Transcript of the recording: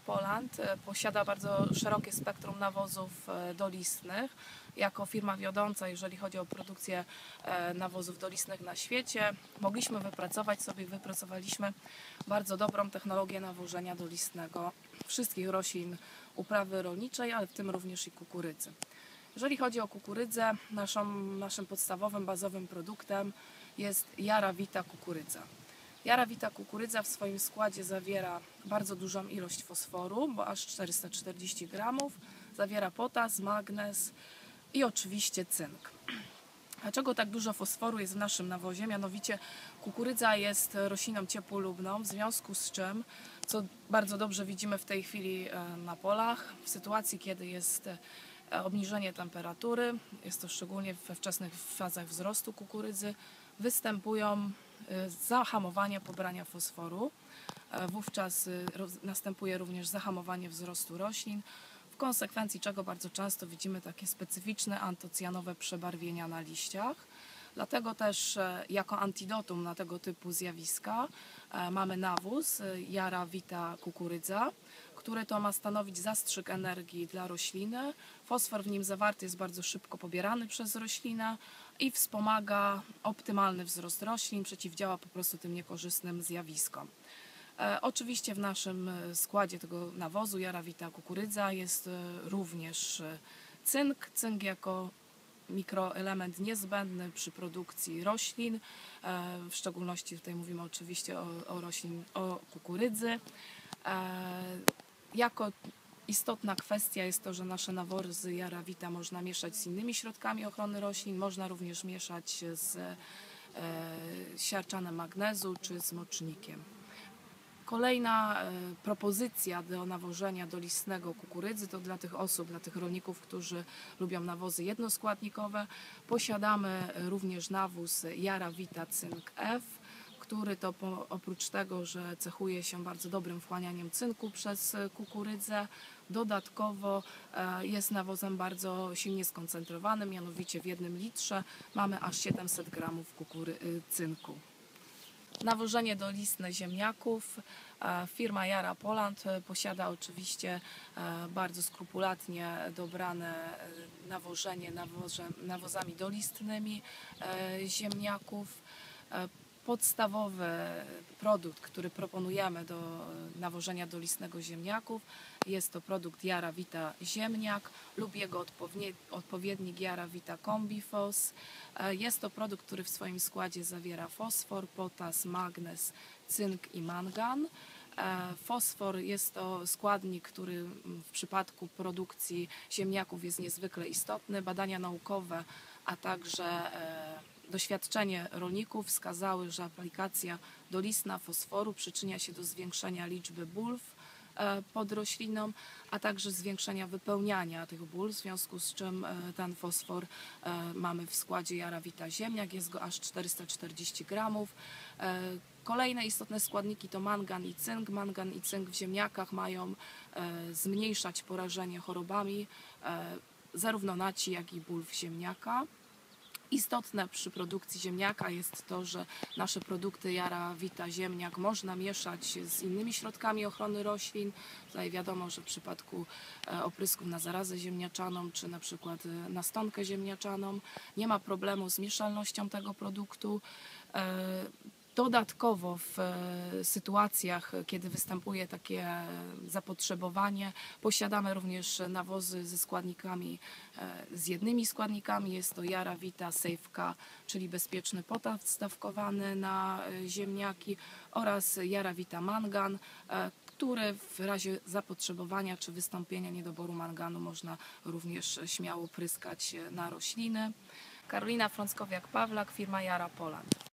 Poland e, posiada bardzo szerokie spektrum nawozów e, dolistnych. Jako firma wiodąca, jeżeli chodzi o produkcję e, nawozów dolistnych na świecie, mogliśmy wypracować sobie, wypracowaliśmy bardzo dobrą technologię nawożenia dolistnego wszystkich roślin uprawy rolniczej, ale w tym również i kukurydzy. Jeżeli chodzi o kukurydzę, naszą, naszym podstawowym, bazowym produktem jest Jara Vita kukurydza. Jara Vita kukurydza w swoim składzie zawiera bardzo dużą ilość fosforu, bo aż 440 gramów, zawiera potas, magnez i oczywiście cynk. Dlaczego tak dużo fosforu jest w naszym nawozie? Mianowicie kukurydza jest rośliną ciepłolubną, w związku z czym, co bardzo dobrze widzimy w tej chwili e, na polach, w sytuacji, kiedy jest e, obniżenie temperatury, jest to szczególnie we wczesnych fazach wzrostu kukurydzy, występują e, zahamowanie pobrania fosforu. E, Wówczas roz- następuje również zahamowanie wzrostu roślin, w konsekwencji czego bardzo często widzimy takie specyficzne antocjanowe przebarwienia na liściach. Dlatego też e, jako antidotum na tego typu zjawiska e, mamy nawóz e, Jara Vita kukurydza, który to ma stanowić zastrzyk energii dla rośliny. Fosfor w nim zawarty jest bardzo szybko pobierany przez roślinę i wspomaga optymalny wzrost roślin, przeciwdziała po prostu tym niekorzystnym zjawiskom. Oczywiście w naszym składzie tego nawozu Jarawita kukurydza jest również cynk. Cynk jako mikroelement niezbędny przy produkcji roślin. E, W szczególności tutaj mówimy oczywiście o, o roślin, o kukurydzy. E, Jako istotna kwestia jest to, że nasze nawozy Jarawita można mieszać z innymi środkami ochrony roślin. Można również mieszać z e, siarczanem magnezu czy z mocznikiem. Kolejna e, propozycja do nawożenia dolistnego kukurydzy to dla tych osób, dla tych rolników, którzy lubią nawozy jednoskładnikowe. Posiadamy również nawóz Jara Vita Cynk F, który to po, oprócz tego, że cechuje się bardzo dobrym wchłanianiem cynku przez kukurydzę, dodatkowo e, jest nawozem bardzo silnie skoncentrowanym, mianowicie w jednym litrze mamy aż 700 gramów kukury, y, cynku. Nawożenie dolistne ziemniaków. E, Firma Jara Poland e, posiada oczywiście e, bardzo skrupulatnie dobrane nawożenie nawoże, nawozami dolistnymi ziemniaków. Podstawowy produkt, który proponujemy do nawożenia dolistnego ziemniaków jest to produkt Jara Vita Ziemniak lub jego odpowiedni, odpowiednik Jara Vita Combifos. E, Jest to produkt, który w swoim składzie zawiera fosfor, potas, magnez, cynk i mangan. E, Fosfor jest to składnik, który w przypadku produkcji ziemniaków jest niezwykle istotny. Badania naukowe, a także e, doświadczenie rolników wskazały, że aplikacja dolistna fosforu przyczynia się do zwiększenia liczby bulw pod rośliną, a także zwiększenia wypełniania tych ból, w związku z czym e, ten fosfor e, mamy w składzie Jarawita Ziemniak, jest go aż 440 gramów. E, Kolejne istotne składniki to mangan i cynk. Mangan i cynk w ziemniakach mają e, zmniejszać porażenie chorobami e, zarówno naci, jak i bulw ziemniaka. Istotne przy produkcji ziemniaka jest to, że nasze produkty Jara Vita Ziemniak można mieszać z innymi środkami ochrony roślin. Tutaj wiadomo, że w przypadku e, oprysków na zarazę ziemniaczaną czy na przykład e, na stonkę ziemniaczaną nie ma problemu z mieszalnością tego produktu. Dodatkowo w e, sytuacjach, kiedy występuje takie zapotrzebowanie, posiadamy również nawozy ze składnikami, e, z jednymi składnikami. Jest to Jara Vita Safeka, czyli bezpieczny potas stawkowany na e, ziemniaki oraz Jara Vita Mangan, który w razie zapotrzebowania czy wystąpienia niedoboru manganu można również śmiało pryskać na rośliny. Karolina Frąckowiak-Pawlak, firma Jara Poland.